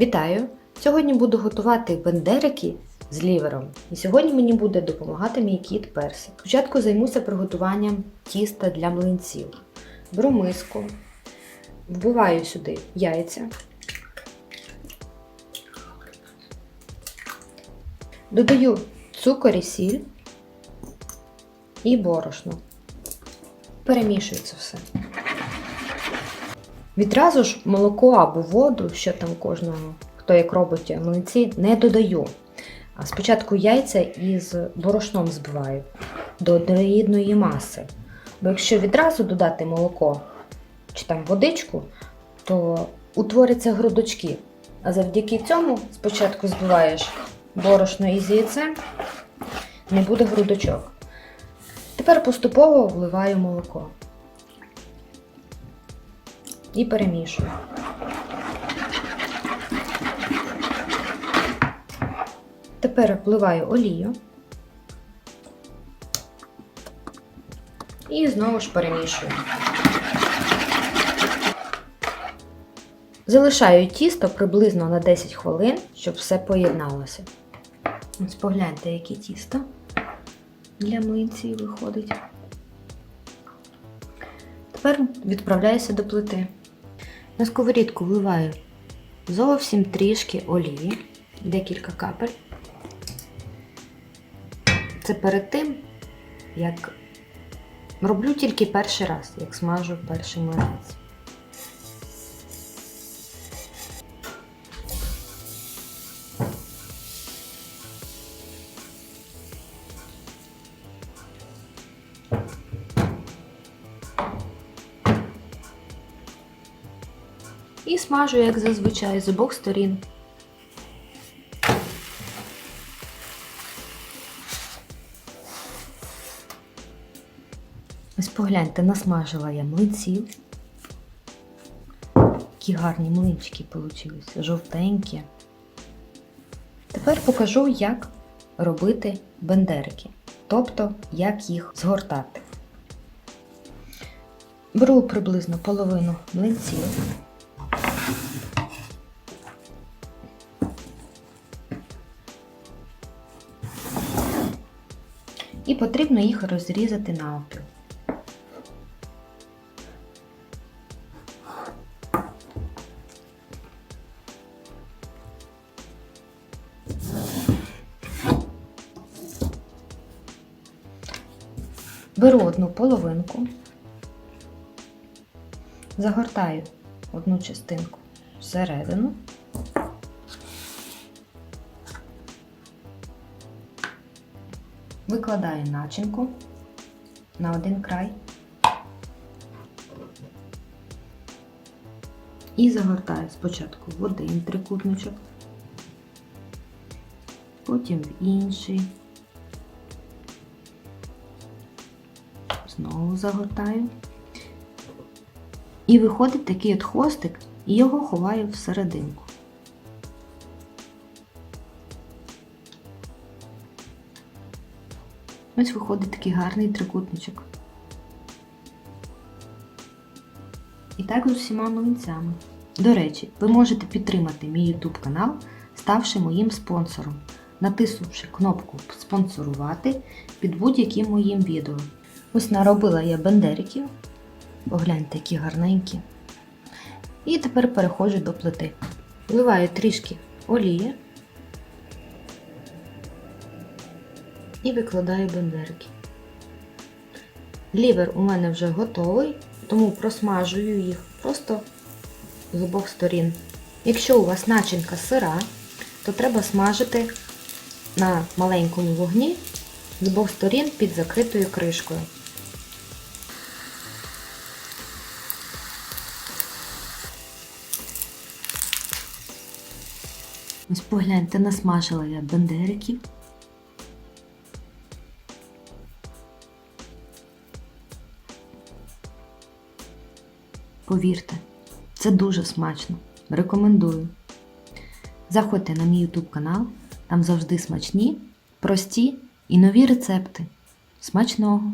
Вітаю! Сьогодні буду готувати бендерики з лівером. І сьогодні мені буде допомагати мій кіт Персик. Спочатку займуся приготуванням тіста для млинців. Беру миску, вбиваю сюди яйця. Додаю цукор і сіль і борошно. Перемішую це все. Відразу ж молоко або воду, що там кожного, хто як робить млинці, не додаю. А спочатку яйця із борошном збиваю до однорідної маси. Бо якщо відразу додати молоко чи там водичку, то утворяться грудочки. А завдяки цьому спочатку збиваєш борошно із яйцем, не буде грудочок. Тепер поступово вливаю молоко і перемішую. Тепер вливаю олію і знову ж перемішую. Залишаю тісто приблизно на 10 хвилин, щоб все поєдналося. Ось погляньте, яке тісто для млинців виходить. Тепер відправляюся до плити. На сковорідку вливаю зовсім трішки олії, декілька капель. Це перед тим, як роблю тільки перший раз, як смажу перший млинець. І смажу, як зазвичай, з обох сторін. Ось погляньте, насмажила я млинців. Які гарні млинчики вийшли, жовтенькі. Тепер покажу, як робити бендерики, тобто як їх згортати. Беру приблизно половину млинців. І потрібно їх розрізати навпіл. Беру одну половинку, загортаю одну частинку всередину. Викладаю начинку на один край і загортаю спочатку в один трикутничок, потім в інший, знову загортаю. І виходить такий от хвостик, і його ховаю всерединку. Ось виходить такий гарний трикутничок. І так з усіма млинцями. До речі, ви можете підтримати мій YouTube канал, ставши моїм спонсором, натиснувши кнопку Спонсорувати під будь-яким моїм відео. Ось наробила я бендериків. Погляньте, які гарненькі. І тепер переходжу до плити. Вливаю трішки олії. і викладаю бендерки. Лівер у мене вже готовий, тому просмажую їх просто з обох сторін. Якщо у вас начинка сира, то треба смажити на маленькому вогні з обох сторін під закритою кришкою. Ось погляньте, насмажила я бендериків. Повірте, це дуже смачно. Рекомендую. Заходьте на мій YouTube канал, там завжди смачні, прості і нові рецепти. Смачного!